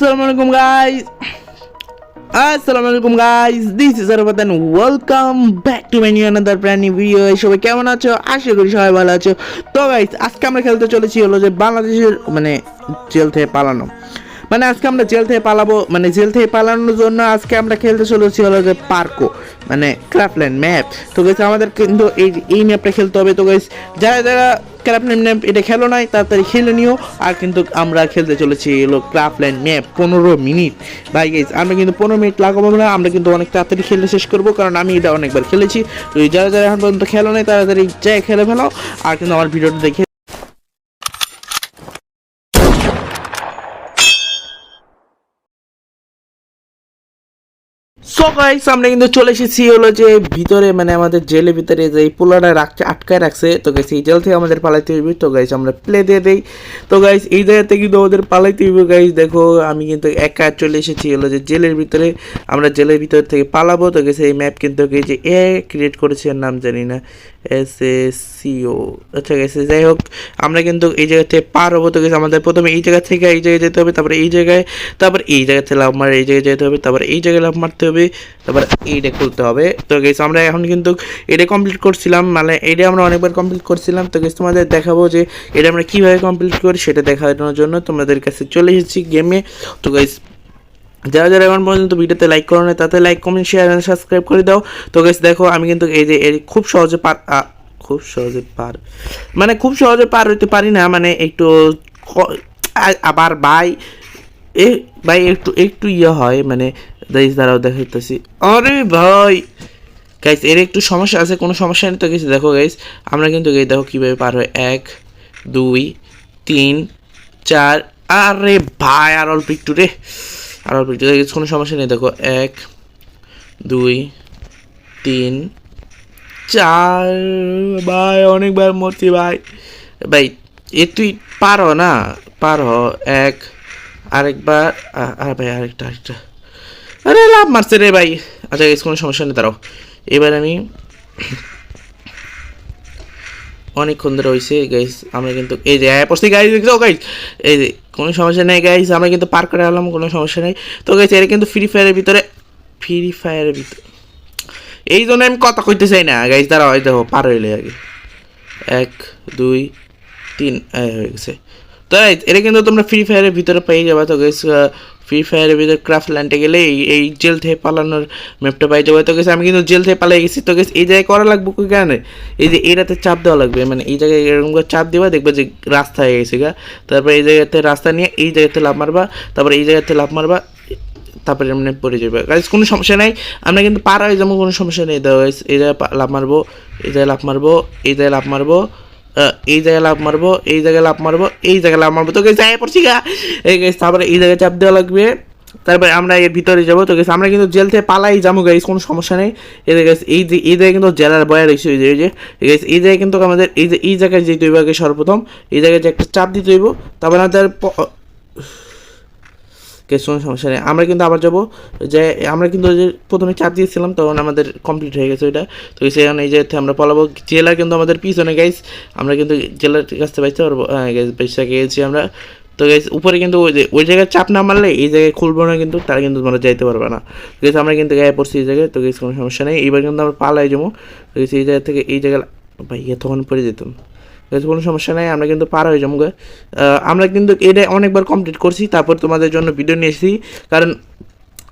Assalamu alaikum guys. This is Arafat and welcome back to my new another brand new video. এই সবাই কেমন আছো আশা করি সবাই ভালো আছো তো গাইস আজকে আমরা খেলতে চলেছি হলো যে বাংলাদেশের মানে জেল থেকে পালানো মানে আজকে আমরা জেল থেকে পালাবো মানে জেল থেকে পালানোর জন্য আজকে আমরা খেলতে চলেছি হলো যে পার্কো মানে ক্রাফল্যান্ড ম্যাপ। তো গেছে আমাদের কিন্তু এই এই ম্যাপটা খেলতে হবে। তো গাইস যারা যারা ক্রাফল্যান্ড ম্যাপ এটা খেলো নাই, তাড়াতাড়ি খেলে নিও। আর কিন্তু আমরা খেলতে চলেছি এলো ক্রাফল্যান্ড ম্যাপ পনেরো মিনিট। ভাই গেস আমরা কিন্তু পনেরো মিনিট লাগাবো না, আমরা কিন্তু অনেক তাড়াতাড়ি খেলে শেষ করব, কারণ আমি এটা অনেকবার খেলেছি। তো যারা যারা এখন পর্যন্ত খেলো নাই, তাড়াতাড়ি যাই খেলে ফেলাও আর কিন্তু আমার ভিডিওটা দেখে সো গাইস আমরা কিন্তু চলে এসেছি হলো যে ভিতরে মানে আমাদের জেলের ভিতরে যে এই পোলাটা রাখছে, আটকায় রাখছে। তো গাইস এই জেল থেকে আমাদের পালাইতে হইবে তো গাইস আমরা প্লে দিয়ে দেই। তো গাইস এই জায়গাতে কিন্তু আমাদের পালাইতে হইবে গাইস দেখো, আমি কিন্তু একা চলে এসেছি হলো যে জেলের ভিতরে। আমরা জেলের ভিতর থেকে পালাবো। তো গেছে এই ম্যাপ কিন্তু এই যে এ ক্রিয়েট করেছে নাম জানি না। এস এস সিও আচ্ছা গেছে যাই হোক, আমরা কিন্তু এই জায়গা থেকে পার হব। তো গেছে আমাদের প্রথমে এই জায়গা থেকে এই জায়গায় যেতে হবে, তারপরে এই জায়গায়, তারপর এই জায়গা থেকে লাভ মারে এই জায়গায় যেতে হবে, তারপর এই জায়গায় লাভ মারতে হবে, তারপর এইটা খুলতে হবে। তো গেছে আমরা এখন কিন্তু এটা কমপ্লিট করছিলাম মানে এটা আমরা অনেকবার কমপ্লিট করছিলাম। তো গেছে তোমাদের দেখাবো যে এটা আমরা কীভাবে কমপ্লিট করি, সেটা দেখানোর জন্য তোমাদের কাছে চলে এসেছি গেমে তো গাইস যারা যারা এখন পর্যন্ত ভিডিওতে লাইক করো না তাতে like comment share and subscribe করে দাও। তো গাইস দেখো, আমি কিন্তু এই যে খুব সহজে পার খুব সহজে পার মানে খুব সহজে পার হইতে পারি না মানে একটু আবার ভাই এ ভাই একটু একটু ইয়ে হয় মানে গাইস দাঁড়াও, দেখাইতেছি। আরে ভাই! গাইস এর একটু সমস্যা আছে, কোনো সমস্যা নেই তো কিছু দেখো গাইস আমরা কিন্তু এই দেখো কীভাবে পার হয়, এক, দুই, তিন, চার, আরে ভাই, আর অল্প একটু রে। আর অল্প একটু কোনো সমস্যা নেই, দেখো, এক, দুই, তিন, চার, ভাই, অনেকবার মরছি, ভাই। ভাই, এ তুই পারো না? পারো, এক, আরেকবার আর ভাই, আরেকটা আরেকটা। আরে লাভ মারছে রে ভাই। আচ্ছা গাইস কোনো সমস্যা নেই তারাও এবার আমি অনেকক্ষণ ধরে হয়েছে গাইস আমরা কিন্তু, এই যে হ্যাঁ পড়ছি গাইস দেখছ গাইস এই যে কোনো সমস্যা নেই গাইজ আমরা কিন্তু পার করে আলাম কোনো সমস্যা নেই। তো গাইস এটা কিন্তু ফ্রি ফায়ারের ভিতরে ফ্রি ফায়ারের ভিতরে। এই জন্য আমি কথা কইতে চাই না গাইজ তারা হয় দেখো, পার হইলে আগে। এক, দুই, তিন হয়ে গেছে। তো এটা কিন্তু তোমরা ফ্রি ফায়ারের ভিতরে পেয়ে যাবে। তো গেস ফ্রি ফায়ারের ভিতরে ক্রাফট ল্যান্ডে গেলে এই এই জেল থেকে পালানোর ম্যাপটা পাই যাবে তো গেছে আমি কিন্তু জেল থেকে পালাই গেছি, তো গেছে এই জায়গায় করা লাগবে কি কেন এই যে এটাতে চাপ দেওয়া লাগবে মানে এই জায়গায় এরকম করে চাপ দেওয়া, দেখবে যে রাস্তা হয়ে গেছে গা। তারপর এই জায়গাতে রাস্তা নিয়ে এই জায়গাতে লাভ মারবা, তারপর এই জায়গাতে লাভ মারবা, তারপরে এমনি পড়ে যাবে। গাইজ কোনো সমস্যা নাই, আমরা কিন্তু পার হয়ে যাব, কোনো সমস্যা নেই। দেওয়া এই জায়গায় লাভ মারবো, এই জায়গায় লাভ মারবো, এই জায়গায় লাভ মারবো। এই জায়গায় লাভ মারবো, এই জায়গায় লাভ মারবো, এই জায়গায় লাভ মারবো। তোকে যাই পড়ছি গা। এই গেছে তারপরে এই জায়গায় চাপ দেওয়া লাগবে। তারপরে আমরা এর ভিতরে যাব। তো গেছে আমরা কিন্তু জেল থেকে পালাই যাব গাইস কোনো সমস্যা নেই। এই গেছে এই যে, এই জায়গায় কিন্তু জেলার বয়া রয়েছে এই যে এই জায়গায় কিন্তু আমাদের, এই যে, এই জায়গায় যেতে হইব আগে সর্বপ্রথম। এই জায়গায় যে একটা চাপ দিতে হইব। তারপরে আমাদের প- কেস সমস্যা নেই। আমরা কিন্তু আবার যাব যে, আমরা কিন্তু যে প্রথমে চাপ দিয়েছিলাম, তখন আমাদের কমপ্লিট হয়ে গেছে ওইটা। তো সেখানে এই যে আমরা পলাবো। জেলা কিন্তু আমাদের পিছনে গাইস আমরা কিন্তু জেলার কাছ বাইতে পারব। হ্যাঁ গাইস বাইসা গিয়েছি আমরা। তো গাইস উপরে কিন্তু ওই যে, ওই জায়গায় চাপ না মারলে এই জায়গায় খুলবো না কিন্তু, তারা কিন্তু তোমরা যাইতে পারবে না। গেছে আমরা কিন্তু গায়ে পড়ছি এই জায়গায়, তো গেছে কোনো সমস্যা নেই। এবার কিন্তু আমরা পালাই যাব। তো গেছে এই জায়গা থেকে এই জায়গায় ভাই তখন পড়ে যেতাম। এতে কোনো সমস্যা নাই, আমরা কিন্তু পার হয়ে যাব। আমরা কিন্তু এটা অনেকবার কমপ্লিট করছি, তারপর তোমাদের জন্য ভিডিও নিয়ে এসেছি। কারণ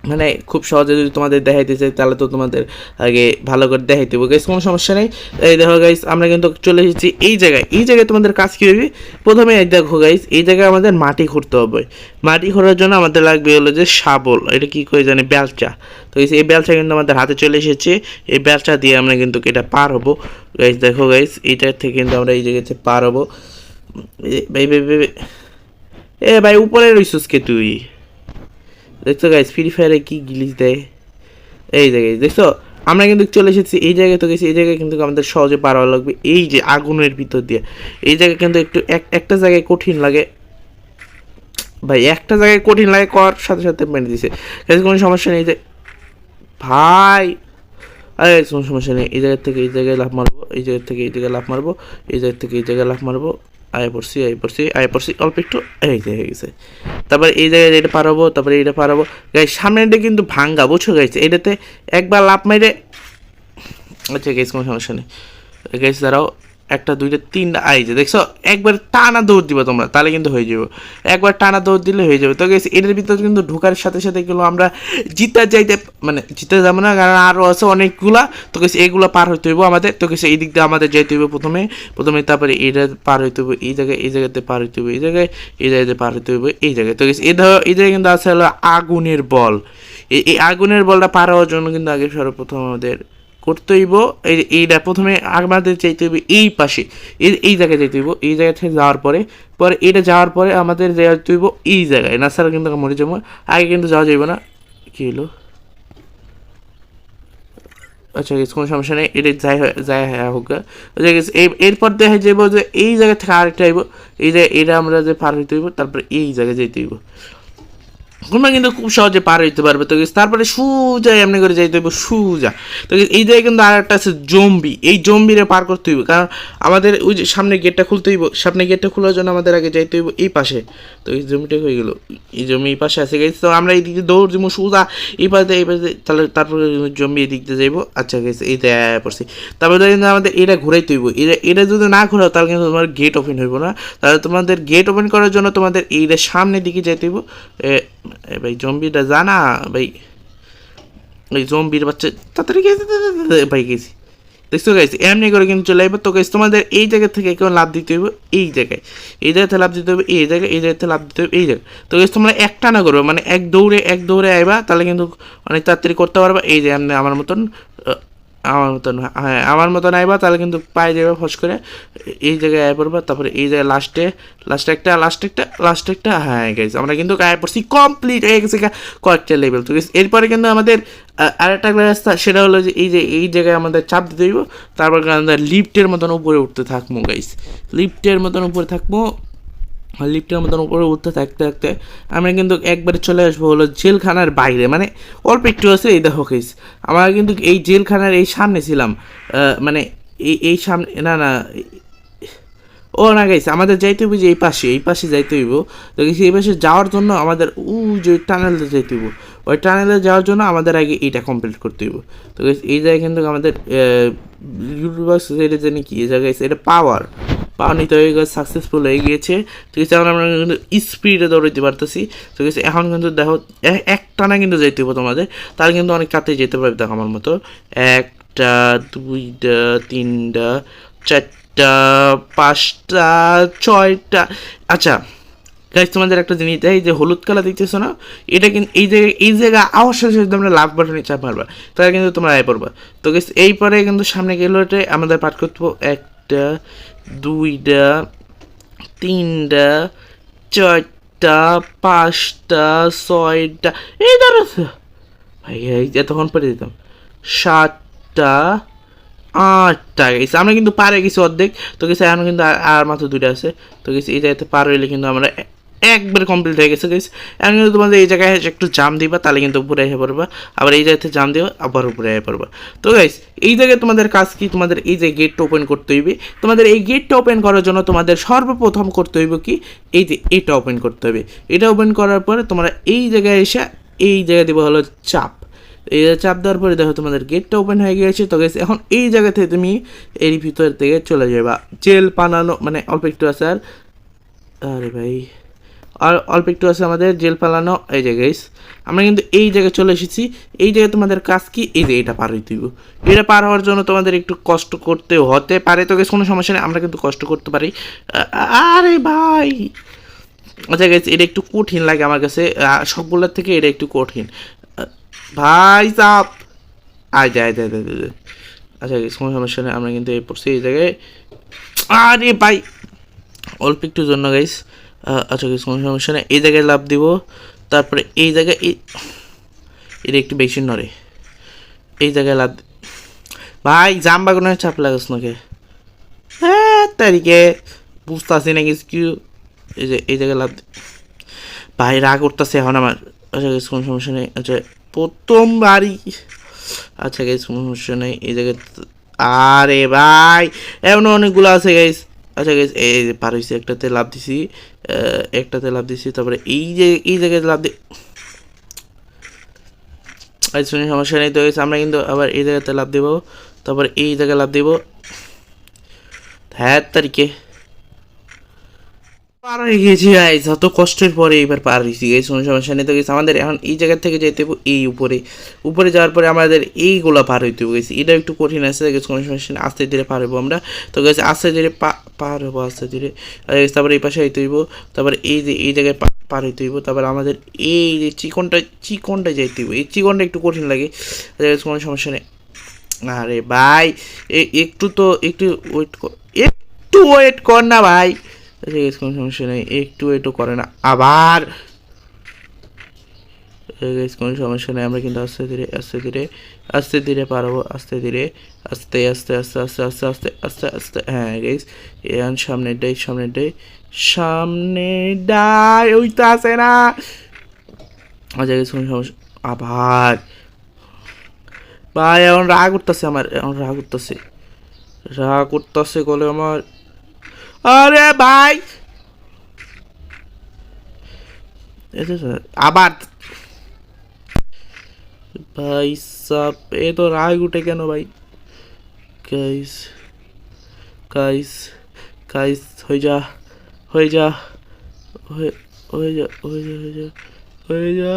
মানে খুব সহজে যদি তোমাদের দেখাইতে চাই তাহলে তো তোমাদের আগে ভালো করে দেখাইতে হবে গাইস কোনো সমস্যা নেই। এই দেখো গাইস আমরা কিন্তু চলে এসেছি এই জায়গায়। এই জায়গায় তোমাদের কাজ কী হবে? প্রথমে দেখো গাইস এই জায়গায় আমাদের মাটি খুঁড়তে হবে। মাটি খোঁড়ার জন্য আমাদের লাগবে হলো যে শাবল এটা কী করে জানি বেলচা। তো guys, এই বেলচা কিন্তু আমাদের হাতে চলে এসেছে। এই বেলচা দিয়ে আমরা কিন্তু এটা পার হব। গাইস দেখো গাইস এইটা থেকে কিন্তু আমরা এই জায়গাতে পার হব। এ, ভাই ভাই। এ ভাই উপরে রইছিস কে তুই? দেখছ গাইস ফ্রি ফায়ারে কি গিলিস দেয়? এই জায়গায় দেখছ? আমরা কিন্তু চলে এসেছি এই জায়গায় তো গেছি এই জায়গায় কিন্তু আমাদের সহজে পার লাগবে। এই যে আগুনের ভিতর দিয়ে। এই জায়গায় কিন্তু একটু এক- একটা জায়গায় কঠিন লাগে। ভাই, একটা জায়গায় কঠিন লাগে কর সাথে সাথে মেনে দিছে গাইস কোনো সমস্যা নেই যে ভাই। আরে কোনো সমস্যা নেই। এই জায়গা থেকে এই জায়গায় লাফ মারবো, এই জায়গা থেকে এই জায়গায় লাফ মারবো, এই জায়গা থেকে এই জায়গায় লাফ মারবো। আয় পড়ছি আয় পড়ছি আয় পড়ছি, অল্প একটু, এই হয়ে গেছে। তারপরে এই জায়গায় এটা পারব, তারপরে এটা পারব। গাইস সামনেটা কিন্তু ভাঙ্গা, বুঝছ গাইছে এটাতে একবার লাভ মাইরে আচ্ছা গেছ কোনো সমস্যা নেই। গেছ দাঁড়াও একটা, দুইটা, তিনটা, আই যে, দেখছ? একবার টানা দৌড় দিবা তোমরা, তাহলে কিন্তু হয়ে যাবে। একবার টানা দৌড় দিলে হয়ে যাবে। তো গেছ এটার ভিতরে কিন্তু ঢোকার সাথে সাথে গেলো আমরা জিতে যাইতে মানে জিতে যাব না, কারণ আরও আছে অনেকগুলা। তো গেছে এগুলো পার হইতে হইব আমাদের। তো গেছে এই দিক দিয়ে আমাদের যাইতে হইব প্রথমে। প্রথমে তারপরে এইটা পার হইতে হইব এই জায়গায়, এই জায়গাতে পার হইতে হইব এই জায়গায়, এই জায়গাতে পার হইতে হইব এই জায়গায়। তো গেছে এই ধরো এই জায়গায় কিন্তু আছে হলো আগুনের বল। এই আগুনের বলটা পার হওয়ার জন্য কিন্তু আগে সর্বপ্রথম আমাদের করতে হইব এই এইটা প্রথমে আমাদের চাইতে হইব এই পাশে। এই এই জায়গায় যেতে হইব। এই জায়গা থেকে যাওয়ার পরে পরে এটা যাওয়ার পরে আমাদের যেতে হইব এই জায়গায়। না, স্যার কিন্তু মরে যাব আগে কিন্তু যাওয়া যাইব না। কি হলো আচ্ছা কোনো সমস্যা নেই। এটা যাই যাই হ্যাঁ হোক আচ্ছা এরপর দেখা যাব যে এই জায়গা থেকে আরেকটা আইব এই জায়গায় এটা আমরা যে পার হইতে হইব, তারপরে এই জায়গায় যেতে হইব। তোমরা কিন্তু খুব সহজে পার হইতে পারবে। তো তারপরে সুজা এমনি করে যাইতে হইব, সুজা। তো এই জায়গায় কিন্তু আর একটা আছে জম্বি। এই জম্বিরে পার করতে হইব। কারণ আমাদের ওই যে সামনে গেটটা খুলতে হইব, সামনে গেটটা খোলার জন্য আমাদের আগে যাইতে হইব এই পাশে। তো এই জমিটা হয়ে গেল। এই জমি এই পাশে আছে গেছে তো আমরা এই দিকে দৌড় দিব সুজা। এই পাশে এই পাশে, তাহলে তারপরে জমি এই দিক দিয়ে যাইবো। আচ্ছা গেছে এই পড়ছি। তারপরে কিন্তু আমাদের এটা ঘুরাইতে হইব। এটা এটা যদি না ঘোরাও, তাহলে কিন্তু তোমার গেট ওপেন হইব না। তাহলে তোমাদের গেট ওপেন করার জন্য তোমাদের এইটা সামনের দিকে যাইতে হইব। ভাই, জম্বিটা জানা? ভাই ওই জম্বির বাচ্চা, তাড়াতাড়ি গেছে ভাই গেছি দেখছ গাইছি এমনি করে কিন্তু চলে আসবে। তো গাইছি তোমাদের এই জায়গা থেকে কেউ লাভ দিতে হবে এই জায়গায়। এই জায়গাতে লাভ দিতে হবে এই জায়গায়, এই জায়গাতে লাভ দিতে হবে এই জায়গায়। তো গাইছি তোমরা একটা না করবে মানে এক দৌড়ে এক দৌড়ে আইবা, তাহলে কিন্তু অনেক তাড়াতাড়ি করতে পারবা। এই যে এমনি আমার মতন আমার মতন হ্যাঁ। আমার মতন আইবা, তাহলে কিন্তু পায়ে যাবে ফস করে এই জায়গায় আয় পড়বা, তারপরে এই জায়গায় লাস্টে লাস্টে একটা লাস্টে একটা লাস্টে একটা হ্যাঁ গেছে আমরা কিন্তু আয় পড়ছি কমপ্লিট হয়ে গেছে কয়েকটা লেভেল তো এরপরে কিন্তু আমাদের আরেকটা রাস্তা, সেটা হলো যে এই যে, এই জায়গায় আমাদের চাপ দিতে হইব, তারপর আমাদের লিফটের মতন উপরে উঠতে থাকব গাইস লিফটের মতন উপরে থাকব লিফটের মতন উপরে উঠতে থাকতে থাকতে আমরা কিন্তু একবারে চলে আসব হলো জেলখানার বাইরে। মানে অল্প একটু আছে, এই দেখো কেস আমরা কিন্তু এই জেলখানার এই সামনে ছিলাম। মানে এই এই সামনে না না, ও না গাইস আমাদের যাইতে হইব যে এই পাশে এই পাশে যাইতে হইব। তো এই পাশে যাওয়ার জন্য আমাদের উ যে টানেলে যাইতে হইব। ওই টানেলে যাওয়ার জন্য আমাদের আগে এইটা কমপ্লিট করতে হইব। তো এই জায়গায় কিন্তু আমাদের ইউটিউবার্স এটা জানি কি, এই জায়গায় এটা পাওয়ার পাওয়ার নিতে হয়ে গেছে সাকসেসফুল হয়ে গিয়েছে। ঠিক আছে এখন আমরা কিন্তু স্পিডে দৌড়াইতে পারতেছি। ঠিক আছে এখন কিন্তু দেখো একটানা কিন্তু যেতে হবে তোমাদের। তাহলে কিন্তু অনেক কাতে যেতে পারবে, দেখো আমার মতো। একটা, দুইটা, তিনটা, চারটা, পাঁচটা, ছয়টা। আচ্ছা গাইজ তোমাদের একটা জিনিস দেয় যে হলুদ কালার দেখতেছো না? এটা কিন্তু এই জায়গায় এই জায়গায় আওয়াজ সাথে তোমরা লাভ বাটনে চাপ মারবা। তাহলে কিন্তু তোমরা আয় পড়বা। তো গাইজ এই পরে কিন্তু সামনে গেলে আমাদের পাঠ করতে হবে একটা, দুইটা, তিনটা, চারটা, পাঁচটা, ছয়টা, এই দাঁড়াচ্ছে ভাই এতক্ষণ পরে দিতাম সাতটা, আটটা গেছে। আমরা কিন্তু পারে গেছি অর্ধেক। তো গেছে, এখন কিন্তু আর- মাত্র দুইটা আছে। তো গেছি, এই জায়গাতে পার হইলে কিন্তু আমরা একবার কমপ্লিট হয়ে গেছে গেছে এখন কিন্তু তোমাদের এই জায়গায় একটু জাম দিবা, তাহলে কিন্তু উপরে এসে পড়বা। আবার এই জায়গাতে জাম দিবা আবার উপরে এসে পড়বা। তো গাইস এই জায়গায় তোমাদের কাজ কি? তোমাদের এই যে গেটটা ওপেন করতে হইবে। তোমাদের এই গেটটা ওপেন করার জন্য তোমাদের সর্বপ্রথম করতে হইব কি? এই যে এটা ওপেন করতে হবে। এটা ওপেন করার পরে তোমরা এই জায়গায় এসে এই জায়গায় দেবো হলো চাপ। এই চাপ দেওয়ার পরে দেখো তোমাদের গেটটা ওপেন হয়ে গিয়েছে। তো গেছে এখন এই জায়গা থেকে তুমি এর ভিতর থেকে চলে যাবা জেল পানানো মানে অল্প একটু আছে আর। আরে ভাই। আর অল্প একটু আছে আমাদের জেল পালানো এই যে গাইস আমরা কিন্তু এই জায়গায় চলে এসেছি। এই জায়গায় তোমাদের কাজ কি? এই যে এটা পার হইতে এটা পার হওয়ার জন্য তোমাদের একটু কষ্ট করতে হতে পারে। তো কোনো সমস্যা নেই, আমরা কিন্তু কষ্ট করতে পারি। আরে ভাই! আচ্ছা গেছে এটা একটু কঠিন লাগে আমার কাছে। সবগুলোর থেকে এটা একটু কঠিন। ভাই সাপ আয় যায় যায় যায় আচ্ছা কোনো সমস্যা নেই, আমরা কিন্তু এই পড়ছি এই জায়গায়। আরে ভাই! অল্প একটু জন্য গাইস আচ্ছা guys, কোনো সমস্যা নেই। এই জায়গায় লাভ দিব তারপরে এই জায়গায় এই একটু বেশি নড়ে। এই জায়গায় লাভ ভাই জাম বাগানের চাপ লাগাস নাকি হ্যাঁ তারিখে বুঝতে আসি না কিছু। কি এই যে এই জায়গায় লাভ ভাই রাগ করতেছে এখন আমার। আচ্ছা গেছে কোনো সমস্যা নেই। আচ্ছা প্রথমবারই আচ্ছা গেছে কোনো সমস্যা নেই। এই জায়গায় আরে ভাই এমন অনেকগুলো আছে গাইস আচ্ছা গেছে এই যে পার হয়েছে একটাতে লাভ দিছি একটাতে লাভ দিছি, তারপরে এই যে, এই জায়গায় লাভ দি আচ্ছা সমস্যা নেই তো আমরা কিন্তু আবার এই জায়গাতে লাভ দেবো, তারপরে এই জায়গায় লাভ দেবো। হ্যাঁ তারিখে। পার হয়ে গেছি গাইস অত কষ্টের পরে এবার পার হয়েছি গাইস কোনো সমস্যা নেই। তো গেছে আমাদের এখন এই জায়গা থেকে যেতে হবে এই উপরে। উপরে যাওয়ার পরে আমাদের এইগুলো পার হইতে হবে গেছি এটা একটু কঠিন আছে গেছে কোনো সমস্যা নেই। আস্তে ধীরে পার হব আমরা। তো গেছে আস্তে ধীরে পার হব আস্তে ধীরে। তারপরে এই পাশে হইতে হইব। তারপরে এই যে, এই জায়গায় পার হইতে হইব। তারপরে আমাদের এই যে চিকনটা চিকনটা যাইতে হইব। এই চিকনটা একটু কঠিন লাগে। কোনো সমস্যা নেই। আরে ভাই একটু তো, একটু ওয়েট কর একটু ওয়েট কর না, ভাই। ঠিক কোনো সমস্যা নেই, একটু ওয়েটও করে না, আবার কোনো সমস্যা নেই, আমরা কিন্তু আস্তে ধীরে আস্তে ধীরে আস্তে ধীরে পারব, আস্তে ধীরে, আস্তে আস্তে আস্তে আস্তে আস্তে আস্তে আস্তে আস্তে হ্যাঁ গেস এখন সামনের ডাই সামনের ডাই সামনে ডাই ওই তো আছে না। আচ্ছা গেস কোনো সমস্যা, আবার, ভাই, এখন রাগ উঠতেছে আমার, এখন রাগ উঠতেছে রাগ উঠতেছে বলে আমার। আরে ভাই। আবার। ভাই সাপ এ তো রাগ উঠে কেন ভাই? কাইস কাইস কাইস হয়ে যা হয়ে যা হয়ে যা যা, হয়ে যা হয়ে যা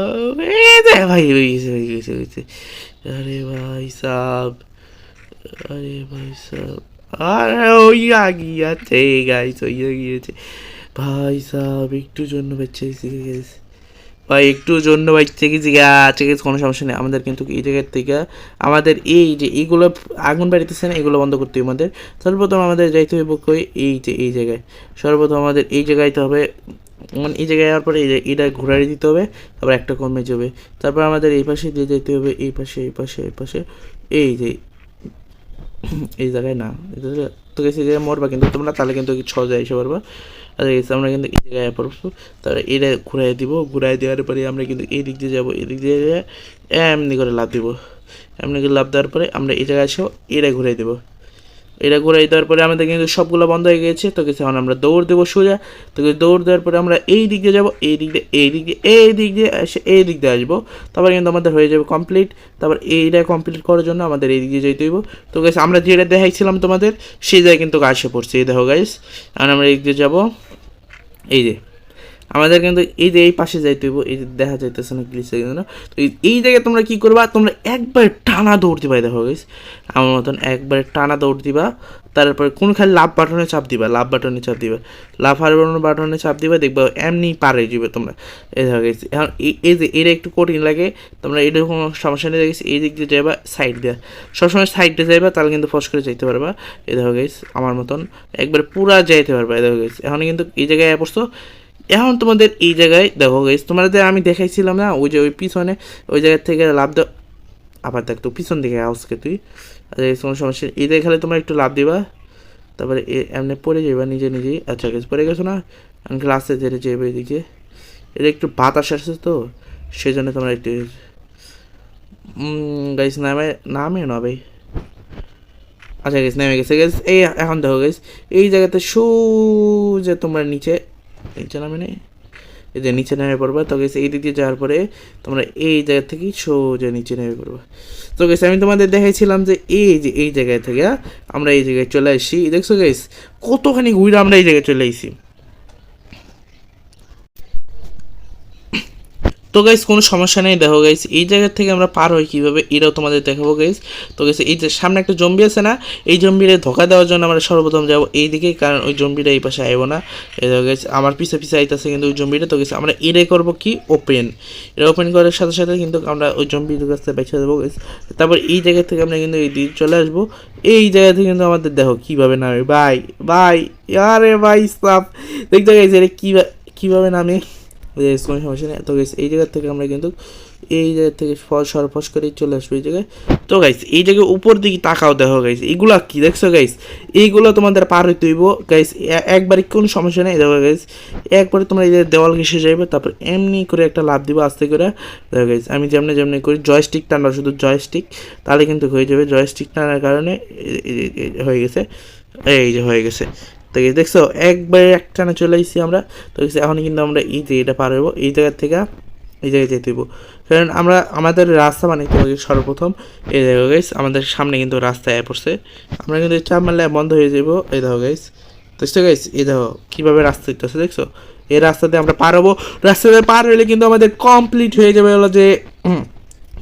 ভাই, হয়ে গেছে হয়ে গেছে গেছে। আরে ভাই সাব, আরে ভাই সাব। আরে ওই গাইস ওই গিয়েছে ভাই সাব একটু জন্য বাচ্চা গেছে ভাই, একটু জন্য বাচ্চা গেছি গাছে গেছে কোনো সমস্যা নেই। আমাদের কিন্তু এই জায়গার থেকে, আমাদের এই যে এইগুলো আগুন বাড়িতেছে না, এগুলো বন্ধ করতে হবে আমাদের। সর্বপ্রথম আমাদের যাইতে হবে কই? এই যে, এই জায়গায়। সর্বপ্রথম আমাদের এই জায়গায় হবে। মানে এই জায়গায় যাওয়ার পরে এটা ঘুরাই দিতে হবে, তারপর একটা কমে যাবে। তারপর আমাদের এই পাশে দিয়ে যেতে হবে, এই পাশে এই পাশে এই পাশে। এই যে এই জায়গায় না। তোকে এই জায়গায় মরবা কিন্তু তোমরা তাহলে কিন্তু সহজে এসে পারবা আর এসে আমরা কিন্তু এই জায়গায় পড়ব। তারপরে এটা ঘুরাই দিব। ঘুরাই দেওয়ার পরে আমরা কিন্তু এই দিক দিয়ে যাব। এই দিক দিয়ে এমনি করে লাভ দিব। এমনি করে লাভ দেওয়ার পরে আমরা এই জায়গায় এসেও এটা ঘুরাই দেবো। এটা ঘুরাই দেওয়ার পরে আমাদের কিন্তু সবগুলো বন্ধ হয়ে গেছে। তো কিছু এখন আমরা দৌড় দেবো সোজা। তো দৌড় দেওয়ার পরে আমরা এই দিক দিয়ে যাব, এই দিক দিয়ে, এই দিক দিয়ে, এই দিক দিয়ে এসে এই দিক দিয়ে আসব। তারপর কিন্তু আমাদের হয়ে যাবে কমপ্লিট তারপর এইটা কমপ্লিট করার জন্য আমাদের এই দিক দিয়ে যেতে হইব। তো গাইস আমরা যেটা দেখাইছিলাম তোমাদের, সেই জায়গায় কিন্তু আসে পড়ছে। এই দেখো গাইস এখন আমরা এই দিক দিয়ে যাব। এই যে আমাদের কিন্তু এই যে এই পাশে যাইতে হইব, এই যে দেখা যাইতেছে না গ্লিচে না। তো এই- জায়গায় তোমরা কি করবা? তোমরা একবার টানা দৌড় দিবা দেখো গাইস আমার মতন একবার টানা দৌড় দিবা, তারপরে কোন খালি লাভ বাটনে চাপ দিবা লাভ বাটনে চাপ দিবা। লাভ আর বাটনে চাপ দিবা, দেখবা এমনি পারে যাবে তোমরা। এই দেখো গাইস এখন এই- যে এটা একটু কঠিন লাগে, তোমরা এটা কোনো সমস্যা নেই গেছি এই দিক দিয়ে যাবা সাইড দিয়ে। সবসময় সাইড যাইবা, তাহলে কিন্তু ফস করে যাইতে পারবা। এই দেখো গাইস আমার মতন একবার পুরা যাইতে পারবা, এই দেখো গাইস এখন কিন্তু এই জায়গায় পড়ছো। এখন তোমাদের এই জায়গায়, দেখো গাইস তোমাদের আমি দেখাইছিলাম না, ওই যে ওই পিছনে, ওই জায়গা থেকে লাভ দাও। আবার দেখ তো, পিছন দিকে আউসকে তুই। এই কোনো সমস্যা। এই জায়গায় খালি তোমরা একটু লাভ দিবা। তারপরে এমনি পড়ে যাবা নিজে নিজেই। আচ্ছা গেছে পড়ে গেছো না? আমি ক্লাসে যেতে যাবে এদিকে এটা একটু বাতাস আসছে তো সেই জন্য তোমরা একটু গাইস নামে নামে না ভাই। আচ্ছা গেছে নেমে গেছে। গেছে এই এখন দেখো গেছ এই জায়গাতে সোজা তোমরা নিচে নিচে নামে নেই। এই যে নিচে নেমে পড়বা। তো গেছে এই দিক দিয়ে যাওয়ার পরে তোমরা এই জায়গা থেকে সোজা নিচে নেমে পড়বা। তো গেছে আমি তোমাদের দেখাইছিলাম যে এই যে এই জায়গায় থেকে আমরা এই জায়গায় চলে আসি দেখছ গেছ কতখানি ঘুরে আমরা এই জায়গায় চলে আসি তো গাইস কোনো সমস্যা নেই। দেখো গাইস এই জায়গা থেকে আমরা পার হই কীভাবে, এটাও তোমাদের দেখাবো গাইস তো গাইস এই যে সামনে একটা জম্বি আছে না, এই জম্বিরে ধোকা দেওয়ার জন্য আমরা সর্বপ্রথম যাব এই দিকে কারণ ওই জম্বিটা এই পাশে আইবো না। এই দেখো গাইস আমার পিছে পিছে আইতেছে কিন্তু ওই জম্বিটা। তো গেছে আমরা এটাই করব কি? ওপেন এটা ওপেন করার সাথে সাথে কিন্তু আমরা ওই জম্বির কাছ বেছে দেবো গাইস তারপর এই জায়গা থেকে আমরা কিন্তু এই দিকে চলে আসব। এই জায়গা থেকে কিন্তু আমাদের দেখো কীভাবে নামে। বাই বাই আরে ভাই সাপ দেখতে গাইস এটা কীভাবে কীভাবে নামে? কোনো সমস্যা নেই। তো গাইস এই জায়গা থেকে আমরা কিন্তু এই জায়গা থেকে ফস সরফস করে চলে আসব এই জায়গায়। তো গাইস এই জায়গায় উপর দিকে তাকাও দেখো গাইস এগুলা কি দেখছ গাইস এইগুলো তোমাদের পার হইতে হইব। গাইস একবারে কোনো সমস্যা নেই। দেখো গাইস একবারে তোমরা এই যে দেওয়াল ঘেসে যাইবে তারপর এমনি করে একটা লাভ দিবো আস্তে করে। দেখো গাইস আমি যেমনি যেমনি করি জয়স্টিক টানা শুধু জয়স্টিক তাহলে কিন্তু হয়ে যাবে। জয়স্টিক টানার কারণে হয়ে গেছে। এই যে হয়ে গেছে। তো guys, দেখছ একবারে একটানা চলে আসছি আমরা। তো এখন কিন্তু আমরা এই যে এটা পার হব এই জায়গা থেকে এই জায়গায় যেতে হইব। কারণ আমরা আমাদের রাস্তা বানাইতে হবে সর্বপ্রথম। এই দেখো গাইস আমাদের সামনে কিন্তু রাস্তা এ পড়ছে। আমরা কিন্তু চাপ মারলে বন্ধ হয়ে যাব। এই দেখো গাইস দেখছ গাইস এই দেখো কীভাবে রাস্তা দিতে দিতেছে দেখছ? এই রাস্তাতে আমরা পার হব। রাস্তাতে পার হলে কিন্তু আমাদের কমপ্লিট হয়ে যাবে হলো যে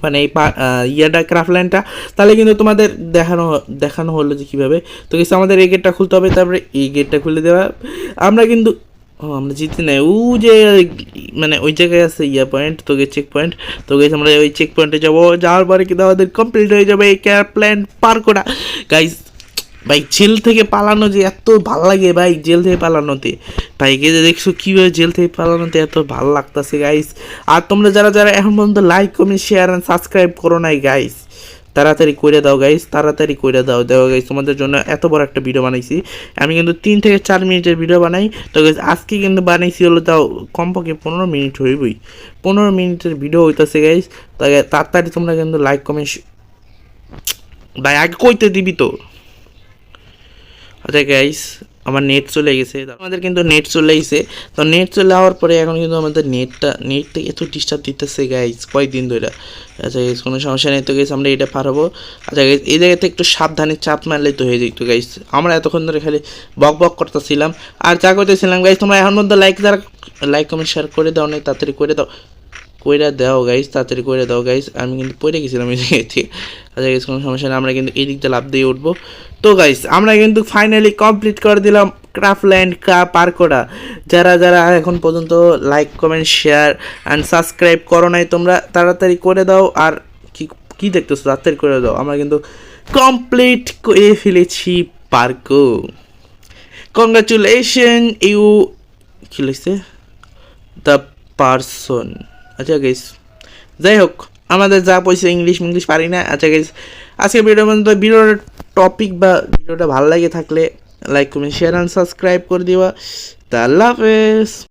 মানে এই পা- ক্রাফট লাইনটা তাহলে কিন্তু তোমাদের দেখানো দেখানো হলো যে কীভাবে। তো কিছু আমাদের এই গেটটা খুলতে হবে, তারপরে এই গেটটা খুলে দেওয়া। আমরা কিন্তু, ও, আমরা জিতে নাই। ও যে মানে ওই জায়গায় আছে ইয়া পয়েন্ট তোকে চেক পয়েন্ট তোকে আমরা ওই চেক পয়েন্টে যাব। যাওয়ার পরে কিন্তু আমাদের কমপ্লিট হয়ে যাবে এই ক্যার প্ল্যান পার করা গাইজ ভাই, জেল থেকে পালানো যে এত ভালো লাগে ভাই, জেল থেকে পালানোতে। কে যে দেখছ কীভাবে জেল থেকে পালানোতে এত ভালো লাগতেছে গাইস আর তোমরা যারা যারা এখন পর্যন্ত like comment share and subscribe করো নাই গাইস তাড়াতাড়ি করে দাও গাইস তাড়াতাড়ি করে দাও। দেখো গাইস তোমাদের জন্য এত বড় একটা ভিডিও বানাইছি। আমি কিন্তু তিন থেকে চার মিনিটের ভিডিও বানাই। তো গাইস আজকে কিন্তু বানাইছি হলো তাও কমপক্ষে পনেরো মিনিট হইবই। পনেরো মিনিটের ভিডিও হইতাছে গাইস তাই তাড়াতাড়ি তোমরা কিন্তু লাইক কমেন্ট ভাই, আগে কইতে দিবি তো। আচ্ছা গাইস আমার নেট চলে গেছে। আমাদের কিন্তু নেট চলে গেছে তো নেট চলে যাওয়ার পরে এখন কিন্তু আমাদের নেটটা নেটটা এত ডিস্টার্ব দিতেছে গাইস কয়েকদিন ধরে আচ্ছা গাইস কোনো সমস্যা নেই তো গাইস আমরা এটা পারব আচ্ছা গাইস এই জায়গাতে একটু সাবধানে চাপ মারলে তো হয়ে যেত গাইস আমরা এতক্ষণ ধরে খালি বক বক করতেছিলাম। আর যা করতেছিলাম গাইস তোমরা এখন মধ্যে লাইক যারা লাইক কমেন্ট শেয়ার করে দাও নাই তাড়াতাড়ি করে দাও। কইরা দাও গাইস তাড়াতাড়ি করে দাও গাইস আমি কিন্তু পড়ে গেছিলাম এই জায়গা থেকে। আচ্ছা গাইস কোনো সমস্যা নেই, আমরা কিন্তু এই দিকটা লাভ দিয়ে উঠবো। তো গাইস আমরা কিন্তু ফাইনালি কমপ্লিট করে দিলাম ক্রাফল্যান্ড কা পার করা যারা যারা এখন পর্যন্ত like comment share and subscribe করো নাই তোমরা, তাড়াতাড়ি করে দাও। আর কি কি দেখতেছো? তাড়াতাড়ি করে দাও। আমরা কিন্তু কমপ্লিট করে ফেলেছি পার্কো কংগ্রাচুলেশন ইউ কি লিখছে? দ্য পারসন আচ্ছা গাইস যাই হোক আমাদের যা পয়সা ইংলিশ ইংলিশ পারি না। আচ্ছা গাইস আজকে ভিডিও পর্যন্ত ভিডিওর টপিক বা ভিডিওটা ভালো লাগে থাকলে like comment share and subscribe করে দিবা। তা আল্লাহ হাফেজ।